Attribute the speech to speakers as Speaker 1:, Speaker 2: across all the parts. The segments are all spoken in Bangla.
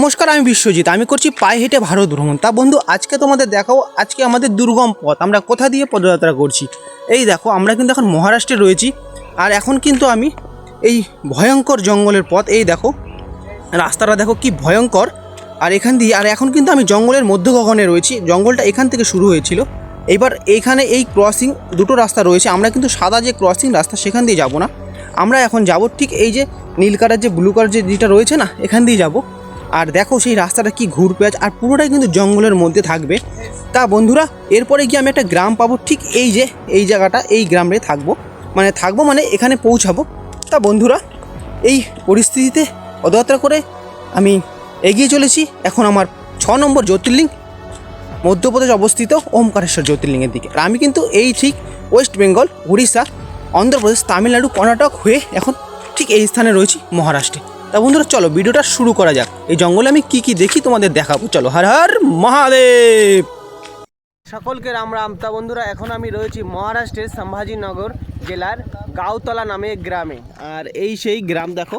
Speaker 1: নমস্কার, আমি বিশ্বজিৎ। আমি করছি পায়ে হেঁটে ভারত ভ্রমণ। তা বন্ধু, আজকে তোমাদের দেখাও, আজকে আমাদের দুর্গম পথ। আমরা কোথা দিয়ে পদযাত্রা করছি? এই দেখো, আমরা কিন্তু এখন মহারাষ্ট্রে রয়েছি। আর এখন কিন্তু আমি এই ভয়ঙ্কর জঙ্গলের পথ, এই দেখো, রাস্তাটা দেখো কি ভয়ঙ্কর। আর এখান দিয়ে, আর এখন কিন্তু আমি জঙ্গলের মধ্য গগনে রয়েছি। জঙ্গলটা এখান থেকে শুরু হয়েছিল। এবার এইখানে এই ক্রসিং দুটো রাস্তা রয়েছে। আমরা কিন্তু সাদা যে ক্রসিং রাস্তা, সেখান দিয়ে যাব না। আমরা এখন যাব ঠিক এই যে নীল কালার যে ব্লু কালার যে, যেটা রয়েছে না, এখান দিয়ে যাব। আর দেখো সেই রাস্তাটা কি ঘুরপেঁচ আর পুরোটাই কিন্তু জঙ্গলের মধ্যে থাকবে। তা বন্ধুরা, এরপরে গিয়ে আমি একটা গ্রাম পাবো, ঠিক এই যে, এই জায়গাটা, এই গ্রামে থাকব। মানে থাকব মানে এখানে পৌঁছাবো। তা বন্ধুরা, এই পরিস্থিতিতে পদযাত্রা করে আমি এগিয়ে চলেছি। এখন আমার ছ নম্বর জ্যোতির্লিঙ্গ মধ্যপ্রদেশ অবস্থিত ওমকারেশ্বর জ্যোতির্লিঙ্গের দিকে। আর আমি কিন্তু এই ঠিক ওয়েস্ট বেঙ্গল, উড়িষ্যা, অন্ধ্রপ্রদেশ, তামিলনাড়ু, কর্ণাটক হয়ে এখন ঠিক এই স্থানে রয়েছি মহারাষ্ট্রে। তা বন্ধুরা, চলো, ভিডিওটা শুরু করা যাক। এই জঙ্গলে আমি কি কি দেখি তোমাদের দেখাবো। চলো, হর হর মহাদেব! সকলকে রাম রাম। তা বন্ধুরা, এখন আমি রয়েছি মহারাষ্ট্রের সম্ভাজিনগর জেলার গাউতলা নামে গ্রামে। আর এই সেই গ্রাম দেখো।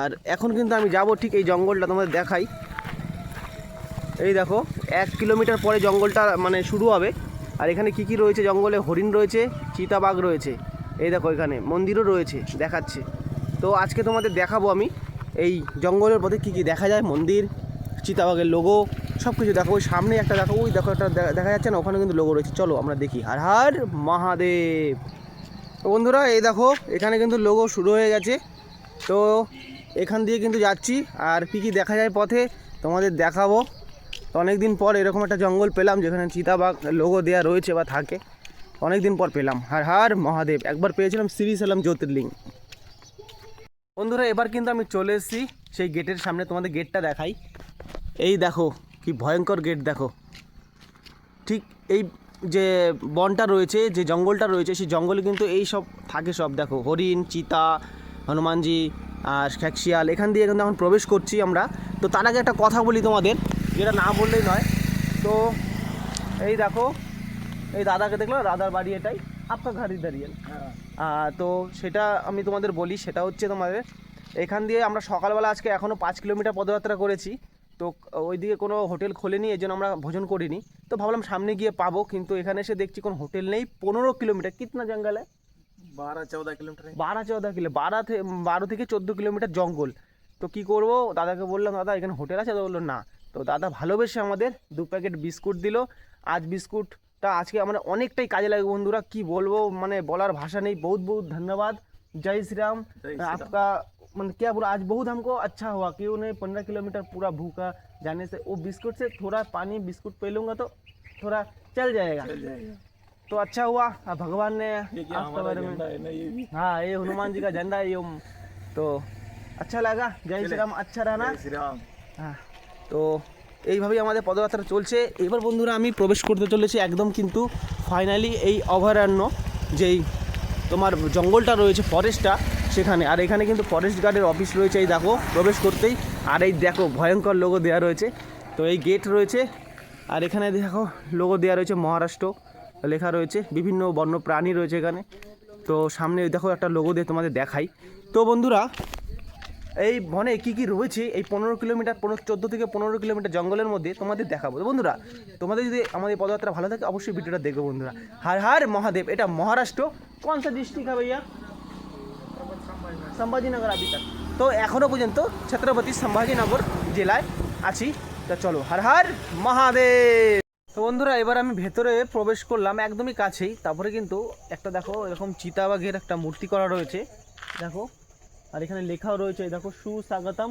Speaker 1: আর এখন কিন্তু আমি যাব ঠিক এই জঙ্গলটা তোমাদের দেখাই। এই দেখো, এক কিলোমিটার পরে জঙ্গলটা মানে শুরু হবে। আর এখানে কি কি রয়েছে? জঙ্গলে হরিণ রয়েছে, চিতাবাঘ রয়েছে। এই দেখো, এখানে মন্দিরও রয়েছে, দেখাচ্ছে। তো আজকে তোমাদের দেখাবো আমি এই জঙ্গলের পথে কি কি দেখা যায়, মন্দির, চিতাবাঘের লোগো সব কিছু দেখো ওই সামনে একটা দেখো ওই দেখো একটা দেখা যাচ্ছে না, ওখানে কিন্তু লোগো রয়েছে। চলো আমরা দেখি। হার হার মহাদেব। বন্ধুরা, এই দেখো, এখানে কিন্তু লোগো শুরু হয়ে গেছে। তো এখান দিয়ে কিন্তু যাচ্ছি। আর কী কী দেখা যায় পথে, তোমাদের দেখাবো। তো অনেক দিন পর এরকম একটা জঙ্গল পেলাম, যেখানে চিতাবাঘ লোগো দেওয়া রয়েছে বা থাকে। অনেক দিন পর পেলাম। হার হার মহাদেব। একবার পেয়েছিলাম শ্রী সালাম জ্যোতির্লিঙ্গ। বন্ধুরা, এবার কিন্তু আমি চলে এসেছি সেই গেটের সামনে, তোমাদের গেটটা দেখাই। এই দেখো, কি ভয়ঙ্কর গেট দেখো। ঠিক এই যে বনটা রয়েছে, যে জঙ্গলটা রয়েছে, সেই জঙ্গলে কিন্তু এই সব থাকে সব, দেখো। হরিণ, চিতা, হনুমানজি, আর খ্যাকশিয়াল, এখান দিয়ে কিন্তু এখন প্রবেশ করছি আমরা। তো তার আগে একটা কথা বলি তোমাদের, যেটা না বললেই নয়। তো এই দেখো, এই দাদাকে দেখল, দাদার বাড়ি এটাই। আপকা দাঁড়িয়ে ইদার তো সেটা আমি তোমাদের বলি সেটা হচ্ছে তোমাদের এখান দিয়ে আমরা সকালবেলা আজকে এখনও পাঁচ কিলোমিটার পদযাত্রা করেছি তো ওইদিকে কোনো হোটেল খোলেনি এই জন্য আমরা ভোজন করিনি। তো ভাবলাম সামনে গিয়ে পাবো কিন্তু এখানে এসে দেখছি কোনো হোটেল নেই। পনেরো কিলোমিটার কিতনা জঙ্গলে?
Speaker 2: বারো চৌদ্দ কিলোমিটার
Speaker 1: বারো চৌদ্দ কিলো বারো থেকে বারো থেকে চোদ্দ কিলোমিটার জঙ্গল। তো কি করব? দাদাকে বললাম দাদা এখানে হোটেল আছে? তো বলল না। তো দাদা ভালোবেসে আমাদের দু প্যাকেট বিস্কুট দিল। আজ বিস্কুট বিস্কুটটা আজকে আমরা অনেকটাই কাজে লাগে বন্ধুরা কি বলবো মানে বলার ভাষা নেই बहुत बहुत धन्यवाद जय श्री राम
Speaker 2: जय श्री राम।
Speaker 1: आपका मतलब क्या बोला आज बहुत हमको अच्छा हुआ क्यों नहीं पंद्रह किलोमीटर पूरा भूखा जाने से वो बिस्कुट से थोड़ा पानी बिस्कुट पी लूँगा तो थोड़ा चल जाएगा
Speaker 2: चल जाएगा
Speaker 1: तो अच्छा हुआ अब भगवान ने
Speaker 2: ये क्या
Speaker 1: आपके
Speaker 2: हमारा
Speaker 1: बारे में
Speaker 2: झंडा है ना ये भी
Speaker 1: हाँ ये हनुमान जी का झंडा है ये तो अच्छा लगा जय श्री राम अच्छा रहना
Speaker 2: जय श्री राम
Speaker 1: হ্যাঁ তো এইভাবেই আমাদের পদযাত্রা চলছে। এবার বন্ধুরা আমি প্রবেশ করতে চলেছি একদম কিন্তু ফাইনালি এই অভয়ারণ্য, যেই তোমার জঙ্গলটা রয়েছে ফরেস্টটা সেখানে। আর এখানে কিন্তু ফরেস্ট গার্ডের অফিস রয়েছে, এই দেখো, প্রবেশ করতেই। আর এই দেখো, ভয়ঙ্কর লোগো দেওয়া রয়েছে। তো এই গেট রয়েছে। আর এখানে দেখো লোগো দেওয়া রয়েছে মহারাষ্ট্র। লেখা রয়েছে, বিভিন্ন বন্য প্রাণী রয়েছে এখানে। তো সামনে দেখো একটা লোগো দিয়ে তোমাদের দেখাই। তো বন্ধুরা এই বনে কি কি রয়েছে, এই পনেরো কিলোমিটার, পনেরো, চোদ্দ থেকে পনেরো কিলোমিটার জঙ্গলের মধ্যে তোমাদের দেখাবো। বন্ধুরা, তোমাদের যদি আমাদের পদযাত্রা ভালো থাকে, অবশ্যই ভিডিওটা দেখবে বন্ধুরা। হার হার মহাদেব, এটা মহারাষ্ট্র। কোন সা ডিস্ট্রিক্ট হবে ভাইয়া সম্ভাজিনগর আবি তো এখনও পর্যন্ত ছত্রপতি সম্ভাজিনগর জেলায় আছি। তা চলো, হর হর মহাদেব। তো বন্ধুরা, এবার আমি ভেতরে প্রবেশ করলাম একদমই কাছেই। তারপরে কিন্তু একটা দেখো, এরকম চিতাবাঘের একটা মূর্তি করা রয়েছে। দেখো আর এখানে লেখাও রয়েছে দেখো, সুস্বাগতম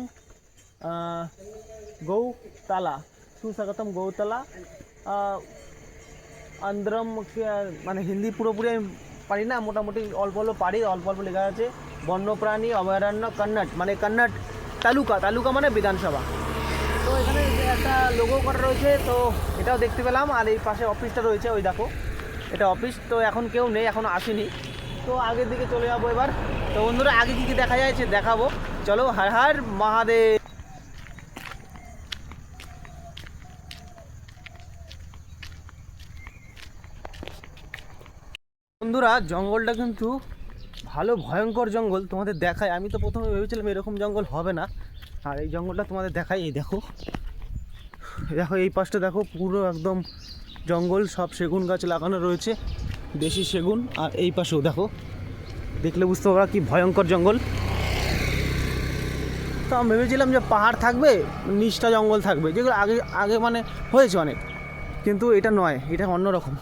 Speaker 1: গৌতালা সুস্বাগতম গৌতালা আন্দ্রম মানে হিন্দি পুরোপুরি আমি পারি না, মোটামুটি অল্প অল্প পারি, অল্প অল্প লেখা আছে, বন্যপ্রাণী অভয়ারণ্য কন্নট মানে কন্নট তালুকা তালুকা মানে বিধানসভা। তো এখানে একটা লোগো করা রয়েছে, তো এটাও দেখতে পেলাম, আর এই পাশে অফিসটা রয়েছে, ওই দেখো, এটা অফিস তো এখন কেউ নেই, এখন আসেনি। তো আগের দিকে চলে যাব এবার। তো বন্ধুরা, আগে কী কী দেখা সে দেখাবো। চলো, হার হার মহাদেব। বন্ধুরা, জঙ্গলটা কিন্তু ভালো ভয়ঙ্কর জঙ্গল তোমাদের দেখায়। আমি তো প্রথমে ভেবেছিলাম এরকম জঙ্গল হবে না। আর এই জঙ্গলটা তোমাদের দেখাই এই দেখো। দেখো, এই পাশটা দেখো, পুরো একদম জঙ্গল, সব সেগুন গাছ লাগানো রয়েছে, দেশি সেগুন, আর এই পাশেও দেখো। দেখলে বুঝতে পারবা কি ভয়ঙ্কর জঙ্গল। তো আমি ভেবেছিলাম যে পাহাড় থাকবে, নিচটা জঙ্গল থাকবে, যেগুলো আগে আগে মানে হয়েছে অনেক। কিন্তু এটা নয়, এটা অন্যরকম।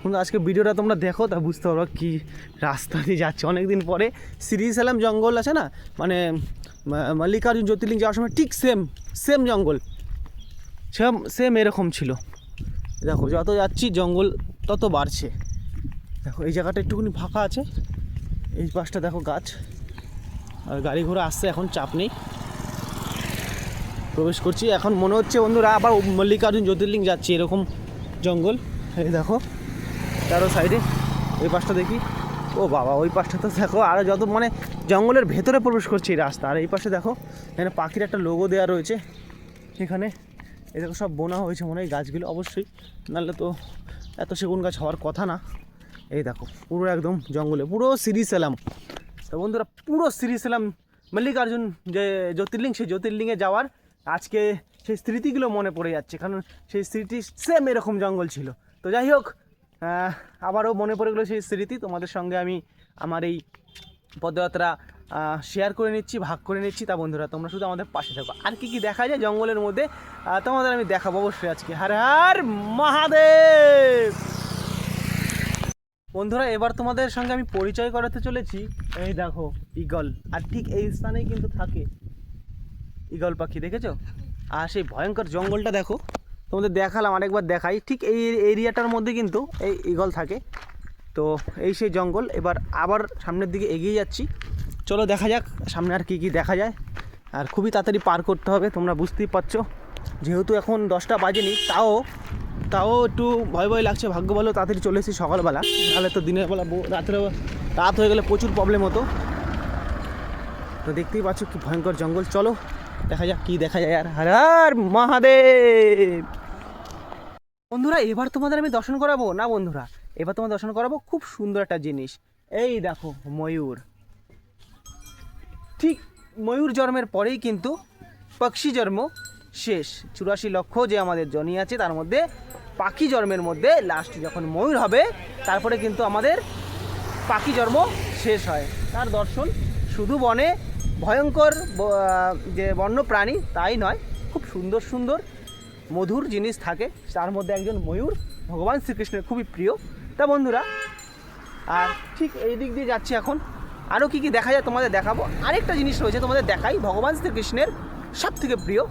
Speaker 1: কিন্তু আজকে ভিডিওটা তোমরা দেখো, তা বুঝতে পারব কি রাস্তা দিয়ে যাচ্ছে। অনেক দিন পরে সিরিজ সালাম জঙ্গল আছে না? মানে মল্লিকার্জুন, জ্যোতির্লিঙ্গ যাওয়ার সময় ঠিক সেম সেম জঙ্গল। সেম সেম এরকম ছিল। দেখো, যত যাচ্ছি, জঙ্গল তত বাড়ছে। দেখো, এই জায়গাটা একটুখানি ফাঁকা আছে। এই পাশটা দেখো গাছ। আর গাড়ি ঘোড়া আসছে, এখন চাপ নেই। প্রবেশ করছি। এখন মনে হচ্ছে বন্ধুরা আবার মল্লিকার্জুন জ্যোতির্লিঙ্গ যাচ্ছি, এরকম জঙ্গল। এই দেখো, চারো সাইডে। ওই পাশটা দেখি। ও বাবা, ওই পাশটা তো দেখো, আর যত মানে জঙ্গলের ভেতরে প্রবেশ করছে এই রাস্তা। আর এই পাশে দেখো, এখানে পাখির একটা লোগো দেওয়া রয়েছে। এখানে এই দেখো সব বোনা হয়েছে মনে হয় গাছগুলো, অবশ্যই। নাহলে তো এত সেগুন গাছ হওয়ার কথা না। এই দেখো, পুরো একদম জঙ্গলে, পুরো সিরিজ এলাম তো বন্ধুরা, পুরো সিরিজ এলাম মল্লিকার্জুন যে জ্যোতির্লিঙ্গ সেই জ্যোতির্লিঙ্গে যাওয়ার আজকে সেই স্মৃতিগুলো মনে পড়ে যাচ্ছে, কারণ সেই স্মৃতি সেম এরকম জঙ্গল ছিল। তো যাই হোক আবারও মনে পড়ে গেলো সেই স্মৃতি, তোমাদের সঙ্গে আমি আমার এই পদযাত্রা শেয়ার করে নিচ্ছি, ভাগ করে নিচ্ছি। তা বন্ধুরা, তোমরা শুধু আমাদের পাশে থাকো। আর কি কি দেখা যায় জঙ্গলের মধ্যে তোমাদের আমি দেখাবো অবশ্যই আজকে। হর হর মহাদেব! বন্ধুরা, এবার তোমাদের সঙ্গে আমি পরিচয় করাতে চলেছি। এই দেখো ইগল আর ঠিক এই স্থানেই কিন্তু থাকে ইগল পাখি, দেখেছ? আর সেই ভয়ঙ্কর জঙ্গলটা দেখো, তোমাদের দেখালাম, আরেকবার দেখাই। ঠিক এই এরিয়াটার মধ্যে কিন্তু এই ইগল থাকে। তো এই সেই জঙ্গল, এবার আবার সামনের দিকে এগিয়ে যাচ্ছি। চলো দেখা যাক, সামনে আর কী কী দেখা যায়। আর খুবই তাড়াতাড়ি পার করতে হবে, তোমরা বুঝতেই পারছ। যেহেতু এখন দশটা বাজেনি, তাও তাও একটু ভয় ভয় লাগছে, ভাগ্য ভালো, তাড়াতাড়ি চলে এসেছি সকালবেলা। তাহলে তো দিনের বেলা রাত্রে রাত হয়ে গেলে প্রচুর প্রবলেম হতো। তো দেখতেই পাচ্ছ কি ভয়ঙ্কর জঙ্গল। চলো, দেখা যাক কি দেখা যায়। আর হর হর মহাদেব! বন্ধুরা, এবার তোমাদের আমি দর্শন করাবো? না বন্ধুরা, এবার তোমার দর্শন করাবো খুব সুন্দর একটা জিনিস। এই দেখো, ময়ূর। ঠিক ময়ূর জন্মের পরেই কিন্তু পক্ষী জন্ম। শেষ। চুরাশি লক্ষ যে আমাদের জনি আছে, তার মধ্যে পাখি জন্মের মধ্যে লাস্ট যখন ময়ূর হবে, তারপরে কিন্তু আমাদের পাখি জন্ম শেষ হয়। তার দর্শন শুধু বনে ভয়ঙ্কর যে বন্য প্রাণী তাই নয়, খুব সুন্দর সুন্দর মধুর জিনিস থাকে। তার মধ্যে একজন ময়ূর ভগবান শ্রীকৃষ্ণের খুবই প্রিয়। তা বন্ধুরা, আর ঠিক এই দিক দিয়ে যাচ্ছি এখন। আরও কী কী দেখা যায় তোমাদের দেখাবো। আরেকটা জিনিস রয়েছে তোমাদের দেখাই, ভগবান শ্রীকৃষ্ণের সব থেকে প্রিয়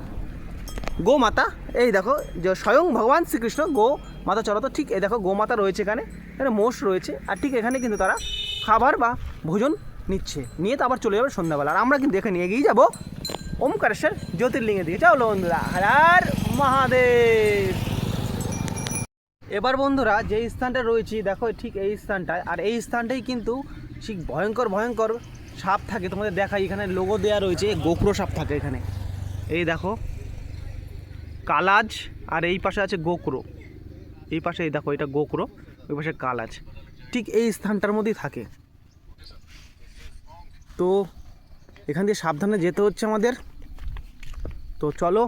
Speaker 1: গো মাতা, এই দেখো, যে স্বয়ং ভগবান শ্রীকৃষ্ণ, গো মাতা চড়াতো ঠিক, এই দেখো গো মাতা রয়েছে এখানে এখানে মোষ রয়েছে, আর ঠিক এখানে কিন্তু তারা খাবার বা ভোজন নিচ্ছে, নিয়ে তো আবার চলে যাবে সন্ধ্যাবেলা, আর আমরা কিন্তু এখানে এগিয়ে যাব ওমকারেশ্বর জ্যোতির্লিঙ্গের দিকে চলো বন্ধুরা, হার মহাদেব! এবার বন্ধুরা, যে স্থানটা রয়েছি, দেখো ঠিক এই স্থানটায়, আর এই স্থানটাই কিন্তু ঠিক ভয়ঙ্কর ভয়ঙ্কর সাপ থাকে, তোমাদের দেখাই, এখানে লোগো দেওয়া রয়েছে গোকরো সাপ থাকে এখানে। এই দেখো কালাজ আর এই পাশে আছে গোকরো। এই পাশে এই দেখো, এটা গোকরো, ওই পাশে কালাজ। ঠিক এই স্থানটার মধ্যেই থাকে। তো এখান দিয়ে সাবধানে যেতে হচ্ছে আমাদের। তো চলো,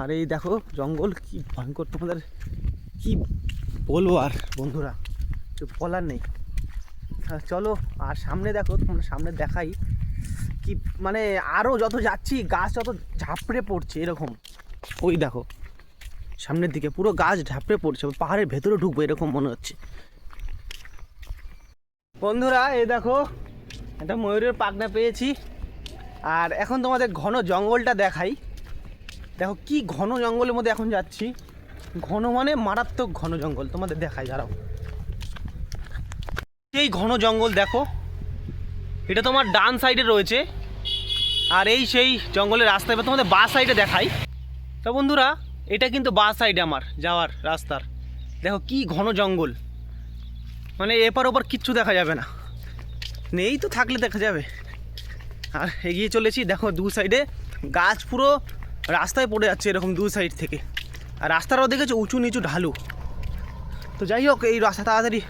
Speaker 1: আর এই দেখো, জঙ্গল কি ভয়ঙ্কর তোমাদের। কি বলব আর, বন্ধুরা, কিছু বলার নেই। চলো, আর সামনে দেখো তোমরা সামনে দেখাই। কি মানে আরও যত যাচ্ছি, গাছ যত ঝাপড়ে পড়ছে, এরকম। ওই দেখো, সামনের দিকে পুরো গাছ ঢাপড়ে পড়ছে পাহাড়ের ভেতরে ঢুকবো এরকম মনে হচ্ছে। বন্ধুরা, এই দেখো, একটা ময়ূরের পাখনা পেয়েছি। আর এখন তোমাদের ঘন জঙ্গলটা দেখাই। দেখো, কি ঘন জঙ্গলের মধ্যে এখন যাচ্ছি। ঘন মানে মারাত্মক ঘন জঙ্গল, তোমাদের দেখাই, দাঁড়াও। সেই ঘন জঙ্গল দেখো, এটা তোমার ডান সাইডে রয়েছে। আর এই সেই জঙ্গলের রাস্তা, এবার তোমাদের বা সাইডে দেখাই। তো বন্ধুরা, এটা কিন্তু বা সাইডে আমার, যাওয়ার রাস্তার। দেখো কি ঘন জঙ্গল। মানে এপার ওপার কিচ্ছু দেখা যাবে না। নেই তো থাকলে দেখা যাবে। আর এগিয়ে চলেছি, দেখো দু সাইডে গাছ পুরো রাস্তায় পড়ে যাচ্ছে এরকম দু সাইড থেকে। আর রাস্তাটাও দেখেছ, উঁচু নিচু ঢালু। তো যাই হোক, এই রাস্তা তাড়াতাড়ি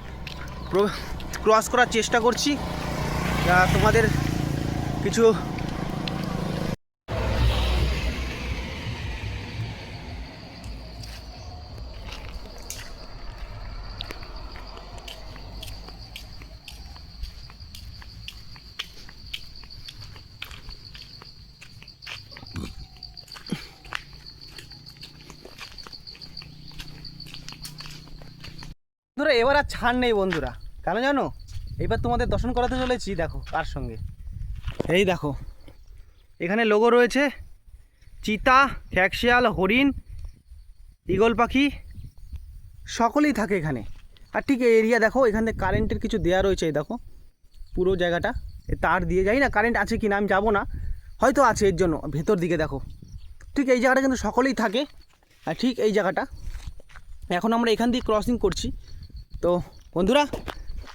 Speaker 1: ক্রস করার চেষ্টা করছি। তোমাদের কিছু এবার আর ছাড় নেই বন্ধুরা। কেন জানো? এবার তোমাদের দর্শন করাতে চলেছি, দেখো, কার সঙ্গে। এই দেখো, এখানে লোগো রয়েছে, চিতা ক্যাকশিয়াল হরিণ, ঈগল পাখি, সকলেই থাকে এখানে। আর ঠিক এই এরিয়া দেখো, এখানে কারেন্টের কিছু দেয়া রয়েছে, এই দেখো, পুরো জায়গাটা। তার দিয়ে যাই না কারেন্ট আছে কি না, আমি যাব না। হয়তো আছে এর জন্য, ভেতর দিকে দেখো। ঠিক এই জায়গাটা কিন্তু সকলেই থাকে। আর ঠিক এই জায়গাটা। এখন আমরা এখান দিয়ে ক্রসিং করছি। তো বন্ধুরা,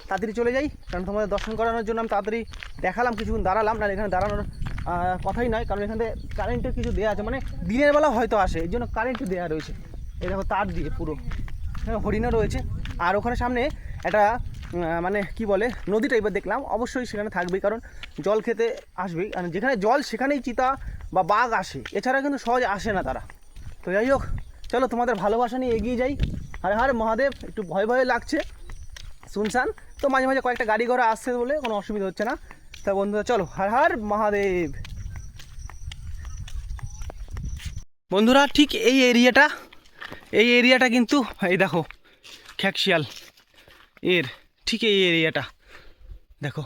Speaker 1: তাড়াতাড়ি চলে যাই, কারণ তোমাদের দর্শন করানোর জন্য আমি তাড়াতাড়ি দেখালাম, কিছুক্ষণ দাঁড়ালাম না এখানে দাঁড়ানোর কথাই নয়, কারণ এখানে কারেন্টের কিছু দেওয়া আছে মানে দিনের বেলা হয়তো আসে, এর জন্য কারেন্ট দেওয়া রয়েছে। এই দেখো তার দিয়ে পুরো এখানে হরিণও রয়েছে। আর ওখানে সামনে একটা মানে কি বলে, নদী টাইপের দেখলাম, অবশ্যই সেখানে থাকবেই কারণ জল খেতে আসবেই, আর যেখানে জল সেখানেই চিতা বা বাঘ আসে, এছাড়া কিন্তু সহজে আসে না তারা। তো যাই হোক, চলো তোমাদের ভালোবাসা নিয়ে এগিয়ে যাই। আরে হার মহাদেব, একটু ভয় ভয় লাগছে। শুনশান? তো মাঝে মাঝে কয়েকটা গাড়ি ঘোড়া আসছে বলে কোনো অসুবিধা হচ্ছে না। তা বন্ধুরা, চলো, হার হার মহাদেব। বন্ধুরা, ঠিক এই এরিয়াটা এই এরিয়াটা কিন্তু, এই দেখো, খ্যাকশিয়াল। এর, ঠিক এই এরিয়াটা। দেখো।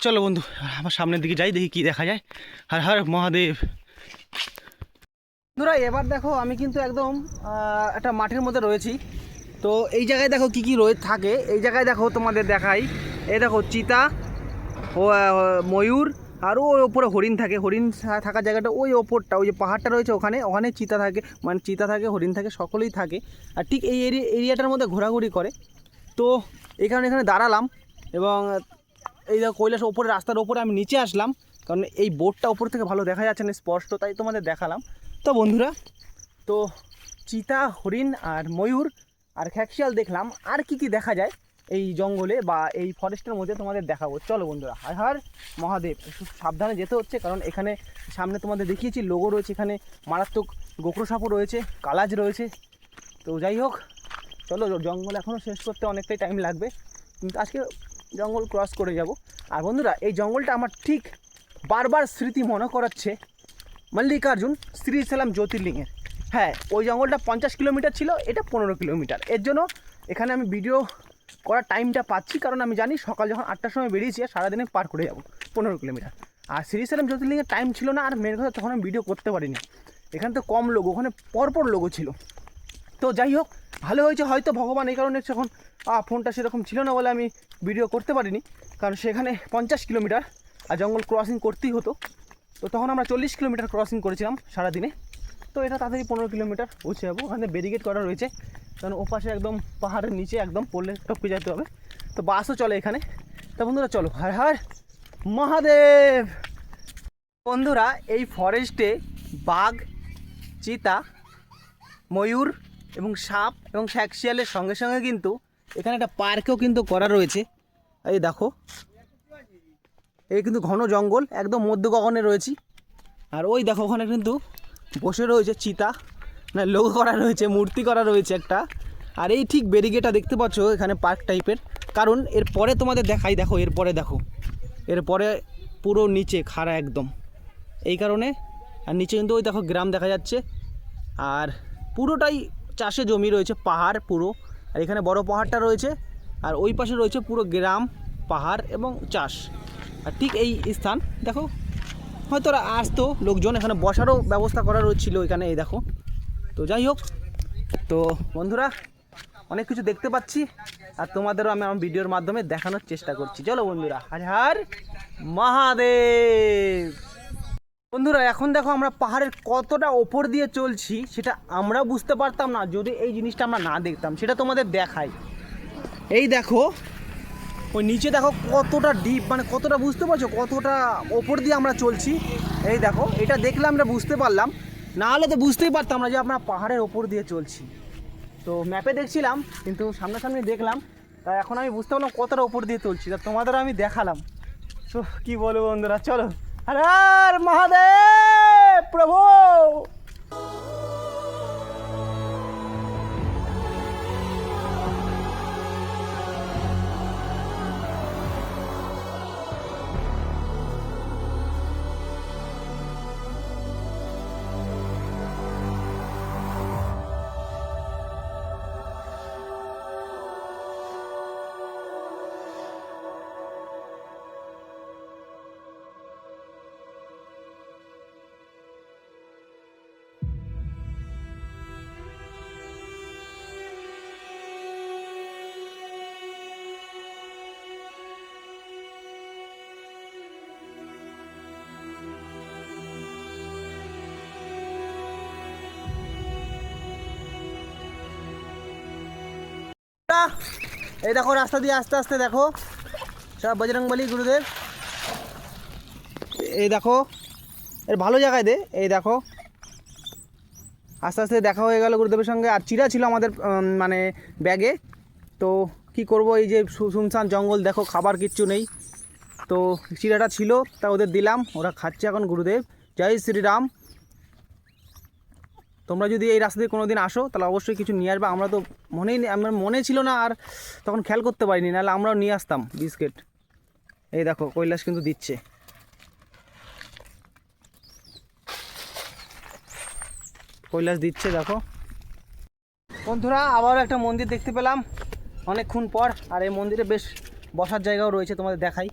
Speaker 1: চলো বন্ধু আমার সামনের দিকে যাই, দেখি কি দেখা যায়। হর হর মহাদেব। বন্ধুরা এবার দেখো আমি কিন্তু একদম একটা মাঠের মধ্যে রয়েছি। তো এই জায়গায় দেখো কি কি রয়ে থাকে। এই জায়গায় দেখো তোমাদের দেখাই। এই দেখো চিতা ময়ূর, আর ওই ওপরে হরিণ থাকে। হরিণ থাকার জায়গাটা ওই ওপরটা, ওই যে পাহাড়টা রয়েছে ওখানে ওখানে চিতা থাকে। মানে চিতা থাকে, হরিণ থাকে, সকলেই থাকে। আর ঠিক এই এরিয়া এরিয়াটার মধ্যে ঘোরাঘুরি করে। তো এই কারণে এখানে দাঁড়ালাম এবং এই দেখো কৈলাস ওপরে, রাস্তার ওপরে আমি নিচে আসলাম। কারণ এই বোর্ডটা ওপর থেকে ভালো দেখা যাচ্ছে না, স্পষ্ট, তাই তোমাদের দেখালাম। তো বন্ধুরা, তো চিতা, হরিণ আর ময়ূর আর খ্যাকশিয়াল দেখলাম, আর কি কি দেখা যায় এই জঙ্গলে বা এই ফরেস্টের মধ্যে তোমাদের দেখাবো। চলো বন্ধুরা হার হার মহাদেব সাবধানে যেতে হচ্ছে, কারণ এখানে সামনে তোমাদের দেখিয়েছি, লোগো রয়েছে এখানে, মারাত্মক গোকরো সাপও রয়েছে, কালাজ রয়েছে। তো যাই হোক, চলো জঙ্গল এখনও শেষ করতে অনেকটাই টাইম লাগবে, কিন্তু আজকে জঙ্গল ক্রস করে যাব। আর বন্ধুরা, এই জঙ্গলটা আমার ঠিক বারবার স্মৃতি মনে করাচ্ছে মল্লিকার্জুন শ্রীসালাম জ্যোতির্লিঙ্গের হ্যাঁ ওই জঙ্গলটা পঞ্চাশ কিলোমিটার ছিল, এটা পনেরো কিলোমিটার। এর জন্য এখানে আমি ভিডিও করার টাইমটা পাচ্ছি, কারণ আমি জানি সকাল যখন আটটার সময় বেরিয়েছি, আর সারাদিনে পার করে যাব, পনেরো কিলোমিটার। আর শ্রীসালাম জ্যোতির্লিঙ্গের টাইম ছিল না, আর মেন কথা তখন আমি ভিডিও করতে পারিনি। এখানে তো কম লোক, ওখানে পরপর লোগো ছিল। তো যাই হোক, ভালো হয়েছে, হয়তো ভগবান এই কারণে যখন ফোনটা সেরকম ছিল না বলে আমি ভিডিও করতে পারিনি। কারণ সেখানে পঞ্চাশ কিলোমিটার, আর জঙ্গল ক্রসিং করতেই হতো। তো তখন আমরা চল্লিশ কিলোমিটার ক্রসিং করেছিলাম সারাদিনে। তো এটা তাড়াতাড়ি পনেরো কিলোমিটার পৌঁছে যাব ওখানে ব্যারিকেড করা রয়েছে। কারণ ওপাশে একদম পাহাড়ের নিচে একদম পড়লে টপকে যেতে হবে। তো বাসও চলে এখানে। তা বন্ধুরা, চলো। হার হার মহাদেব! বন্ধুরা, এই ফরেস্টে বাঘ, চিতা, ময়ূর এবং সাপ এবং শ্যাকশিয়ালের সঙ্গে সঙ্গে কিন্তু এখানে একটা পার্কও কিন্তু করা রয়েছে। এই দেখো এই কিন্তু ঘন জঙ্গল, একদম মধ্য গগনে রয়েছি। আর ওই দেখো, ওখানে কিন্তু বসে রয়েছে চিতা। না লোগো করা রয়েছে, মূর্তি করা রয়েছে একটা। আর এই ঠিক ব্যারিগেটটা দেখতে পাচ্ছ, এখানে পার্ক টাইপের। কারণ এরপরে তোমাদের দেখাই, দেখো এরপরে দেখো। এরপরে পুরো নিচে, খাড়া একদম। এই কারণে, আর নিচে কিন্তু ওই দেখো গ্রাম দেখা যাচ্ছে। আর পুরোটাই চাষে জমি রয়েছে, পাহাড় পুরো। আর এখানে বড় পাহাড়টা রয়েছে। আর ওই পাশে রয়েছে পুরো গ্রাম, পাহাড় এবং চাষ। আর ঠিক এই স্থান, দেখো। হয়তো ওরা আসতো, লোকজন এখানে বসারও ব্যবস্থা করা রয়েছিল এখানে, এই দেখো। তো যাই হোক, তো বন্ধুরা, অনেক কিছু দেখতে পাচ্ছি, আর তোমাদেরও আমি আমার ভিডিওর মাধ্যমে দেখানোর চেষ্টা করছি। চলো বন্ধুরা, হার হার মহাদেব! বন্ধুরা, এখন দেখো আমরা পাহাড়ের কতটা ওপর দিয়ে চলছি, সেটা আমরা বুঝতে পারতাম না, যদি এই জিনিসটা আমরা না দেখতাম, সেটা তোমাদের দেখাই। এই দেখো ওই নিচে দেখো কতটা ডিপ মানে কতটা বুঝতে পারছ? কতটা ওপর দিয়ে আমরা চলছি। এই দেখো, এটা দেখলে আমরা বুঝতে পারলাম। না হলে তো বুঝতেই পারতাম না যে আমরা পাহাড়ের ওপর দিয়ে চলছি। তো ম্যাপে দেখছিলাম, কিন্তু সামনাসামনি দেখলাম। তা এখন আমি বুঝতে পারলাম কতটা ওপর দিয়ে চলছি। তা তোমাদের আমি দেখালাম। তো কী বলব বন্ধুরা, চলো। হর মহাদেব, প্রভু! এই দেখো, রাস্তা দিয়ে আস্তে আস্তে দেখো। সব বজরংবলী গুরুদেব। এই দেখো, এর ভালো জায়গায় দে, এই দেখো। আস্তে আস্তে দেখা হয়ে গেল গুরুদেবের সঙ্গে। আর চিরা ছিল আমাদের মানে ব্যাগে। তো কি করব, এই যে শুনশান জঙ্গল, দেখো, খাবার কিচ্ছু নেই। তো চিরাটা ছিল, তা ওদের দিলাম, ওরা খাচ্ছে এখন গুরুদেব। জয় শ্রীরাম। তোমরা যদি এই রাস্তা দিয়ে কোনো দিন আসো, তাহলে অবশ্যই কিছু নিয়ে আসবে। আমরা তো মনেই নেই, আমার মনে ছিল না, আর তখন খেয়াল করতে পারিনি, নাহলে আমরাও নিয়ে আসতাম বিস্কিট। এই দেখো, কৈলাস কিন্তু দিচ্ছে। কৈলাস দিচ্ছে, দেখো। বন্ধুরা, আবারও একটা মন্দির দেখতে পেলাম। অনেকক্ষণ পর, আর এই মন্দিরে বেশ বসার জায়গাও রয়েছে, তোমাদের দেখাই।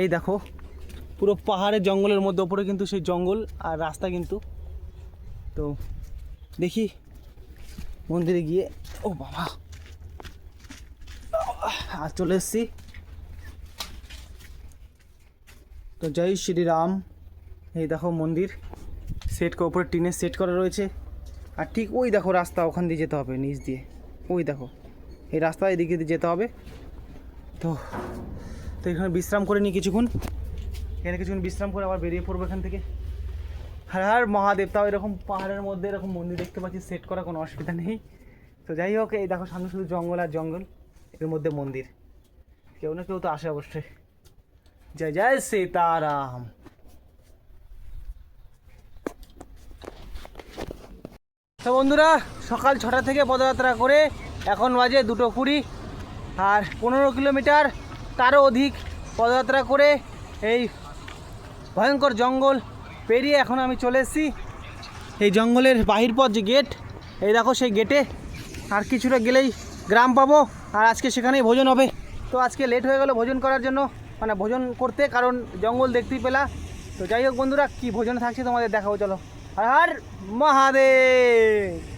Speaker 1: এই দেখো, পুরো পাহাড়ের জঙ্গলের মধ্যে, ওপরে কিন্তু সেই জঙ্গল আর রাস্তা কিন্তু। তো দেখি মন্দিরে গিয়ে, ও বাবা। আর চলে এসছি। তো জয় শ্রীরাম। এই দেখো মন্দির। সেট উপরে টিনের সেট করা রয়েছে। আর ঠিক ওই দেখো রাস্তা, ওখান দিয়ে যেতে হবে নিচ দিয়ে। ওই দেখো। এই রাস্তা এদিকে দিয়ে যেতে হবে। তো তো এখানে বিশ্রাম করে নিই কিছুক্ষণ। এখানে কিছুক্ষণ বিশ্রাম করে আবার বেরিয়ে পড়ব এখান থেকে। হর মহাদেব তাও এরকম পাহাড়ের মধ্যে এরকম মন্দির দেখতে পাচ্ছি সেট করা কোনো অসুবিধা নেই। তো যাই হোক, এই দেখো সামনে শুধু জঙ্গল আর জঙ্গল, এর মধ্যে মন্দির। কেউ না কেউ তো আসে অবশ্যই। জয় জয় সীতারাম। তো বন্ধুরা, সকাল ছটা থেকে পদযাত্রা করে এখন বাজে দুটো কুড়ি, আর পনেরো কিলোমিটার, তারও অধিক পদযাত্রা করে এই ভয়ঙ্কর জঙ্গল পেরিয়ে এখন আমি চলে এসেছি এই জঙ্গলের বাহির পথ যে গেট এই দেখো সেই গেটে আর কিছুটা গেলেই গ্রাম পাবো, আর আজকে সেখানেই ভোজন হবে। তো আজকে লেট হয়ে গেল ভোজন করার জন্য মানে ভোজন করতে, কারণ জঙ্গল দেখতেই পেলা। তো যাই হোক বন্ধুরা, কী ভোজন থাকছে তোমাদের দেখাবো, চলো। আর মহাদেব!